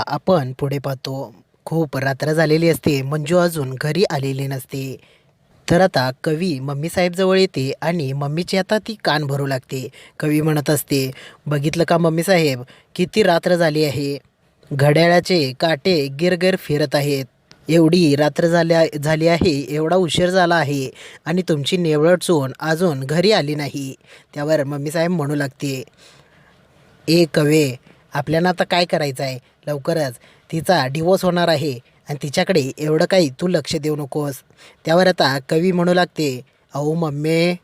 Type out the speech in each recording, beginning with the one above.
आता आपण पुढे पाहतो. खूप रात्र झालेली असते. मंजू अजून घरी आलेली नसते. तर आता कवी मम्मीसाहेबजवळ येते आणि मम्मीची आता ती कान भरू लागते. कवी म्हणत असते बघितलं का मम्मीसाहेब किती रात्र झाली आहे? घड्याळाचे काटे गिरगिर फिरत आहेत. एवढी रात्र झाल्या झाली आहे एवढा उशीर झाला आहे आणि तुमची नेवळट सून अजून घरी आली नाही. त्यावर मम्मीसाहेब म्हणू लागते ए कवे आपल्याला आता काय करायचं आहे? लवकरच तिचा डिवोर्स होणार आहे आणि तिच्याकडे एवढं काही तू लक्ष देऊ नकोस. त्यावर आता कवी म्हणू लागते अहो मम्मी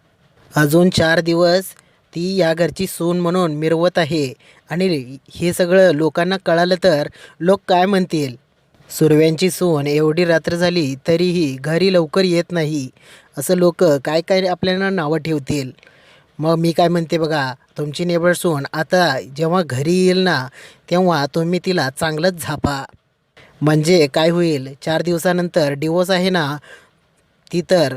अजून चार दिवस ती या घरची सून म्हणून मिरवत आहे आणि हे सगळं लोकांना कळालं तर लोक काय म्हणतील? सुरव्यांची सून एवढी रात्र झाली तरीही घरी लवकर येत नाही. असं लोक काय काय आपल्याला नावं ठेवतील? मग मी काय म्हणते बघा तुमची नेबरसून आता जेव्हा घरी येईल ना तेव्हा तुम्ही तिला चांगलंच झापा. म्हणजे काय होईल चार दिवसानंतर डिवोर्स आहे ना ती तर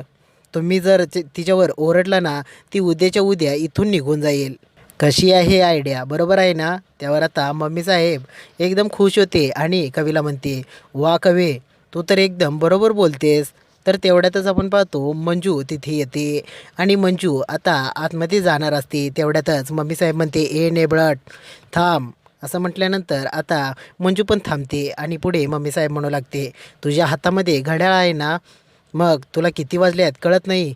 तुम्ही जर तिच्यावर ओरडला ना ती उद्याच्या उद्या इथून निघून जाईल. कशी आहे आयडिया बरोबर आहे ना? त्यावर आता मम्मी साहेब एकदम खुश होते आणि कवीला म्हणते वा कवे तू तर एकदम बरोबर बोलतेस. तर तेवढ्यातच आपण पाहतो मंजू तिथे येते. आणि मंजू आता आतमध्ये जाणार असते तेवढ्यातच. मम्मी साहेब म्हणते ए नेबळट थांब. असं म्हटल्यानंतर आता मंजू पण थांबते आणि पुढे मम्मी साहेब म्हणू लागते तुझ्या हातामध्ये घड्याळ आहे ना? मग तुला किती वाजले आहेत? कळत नाही.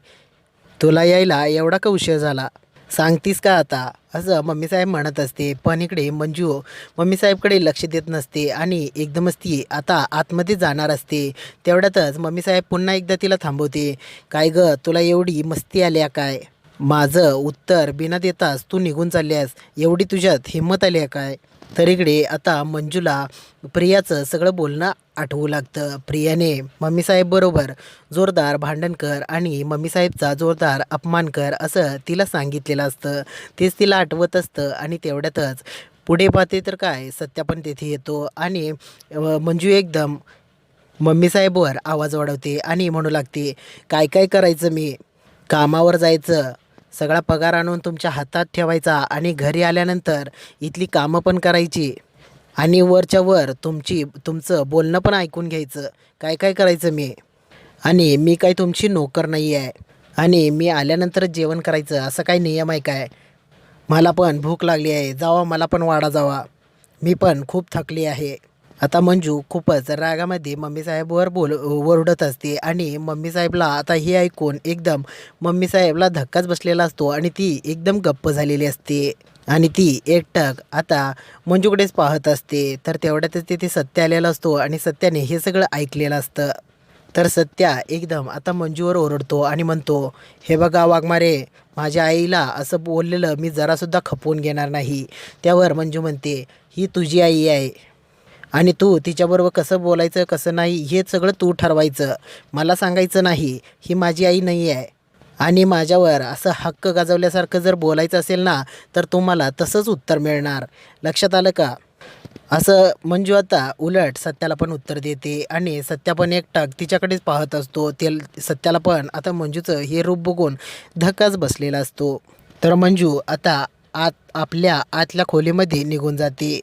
तुला यायला एवढा का उशीर झाला. सांगतीस का आता? असं मम्मीसाहेब म्हणत असते पण इकडे मंजू मम्मीसाहेबकडे लक्ष देत नसते आणि एकदमच ती आता आतमध्ये जाणार असते. तेवढ्यातच मम्मीसाहेब पुन्हा एकदा तिला थांबवते. काय ग तुला एवढी मस्ती आल्या काय? माझं उत्तर बिना देताच तू निघून चालल्यास एवढी तुझ्यात हिंमत आली आहे काय? तर इकडे आता मंजूला प्रियाचं सगळं बोलणं आठवू लागतं. प्रियाने मम्मीसाहेब बरोबर जोरदार भांडण कर आणि मम्मीसाहेबचा जोरदार अपमान कर असं तिला सांगितलेलं असतं. तेच तिला आठवत असतं आणि तेवढ्यातच पुढे पाहते तर काय? सत्या पण तेथे येतो आणि मंजू एकदम मम्मीसाहेबवर आवाज वाढवते आणि म्हणू लागते काय काय करायचं मी? कामावर जायचं सगळा पगार आणून तुमच्या हातात ठेवायचा आणि घरी आल्यानंतर इथली कामं पण करायची. आणि वरच्या वर तुमची तुमचं बोलणं पण ऐकून घ्यायचं. काय काय करायचं मी? आणि मी काय तुमची नोकर नाही आहे आणि मी आल्यानंतरच जेवण करायचं. असं काही नियम आहे काय? मला पण भूक लागली आहे. जावा मला पण वाडा जावा. मी पण खूप थकली आहे. आता मंजू खूपच रागामध्ये मम्मीसाहेबवर बोल ओरडत असते आणि मम्मीसाहेबला आता हे ऐकून एकदम मम्मीसाहेबला धक्काच बसलेला असतो आणि ती एकदम गप्प झालेली असते. आणि ती एकटक आता मंजूकडेच पाहत असते. तर तेवढ्यातच तिथे सत्य आलेला असतो आणि सत्याने हे सगळं ऐकलेलं असतं. तर सत्या एकदम आता मंजूवर ओरडतो आणि म्हणतो हे बघा वाघमारे माझ्या आईला असं बोललेलं मी जरासुद्धा खपवून घेणार नाही. त्यावर मंजू म्हणते ही तुझी आई आहे. आणि तू तिच्याबरोबर कसं बोलायचं कसं नाही हे सगळं तू ठरवायचं. मला सांगायचं नाही ही माझी आई नाही आहे. आणि माझ्यावर असं हक्क गाजवल्यासारखं जर बोलायचं असेल ना तर तुम्हाला तसंच उत्तर मिळणार. लक्षात आलं का? असं मंजू आता उलट सत्याला पण उत्तर देते आणि सत्या पण एकटाक तिच्याकडेच पाहत असतो. ते सत्याला पण आता मंजूचं हे रूप बघून धक्काच बसलेला असतो. तर मंजू आता आत आपल्या आतल्या खोलीमध्ये निघून जाते.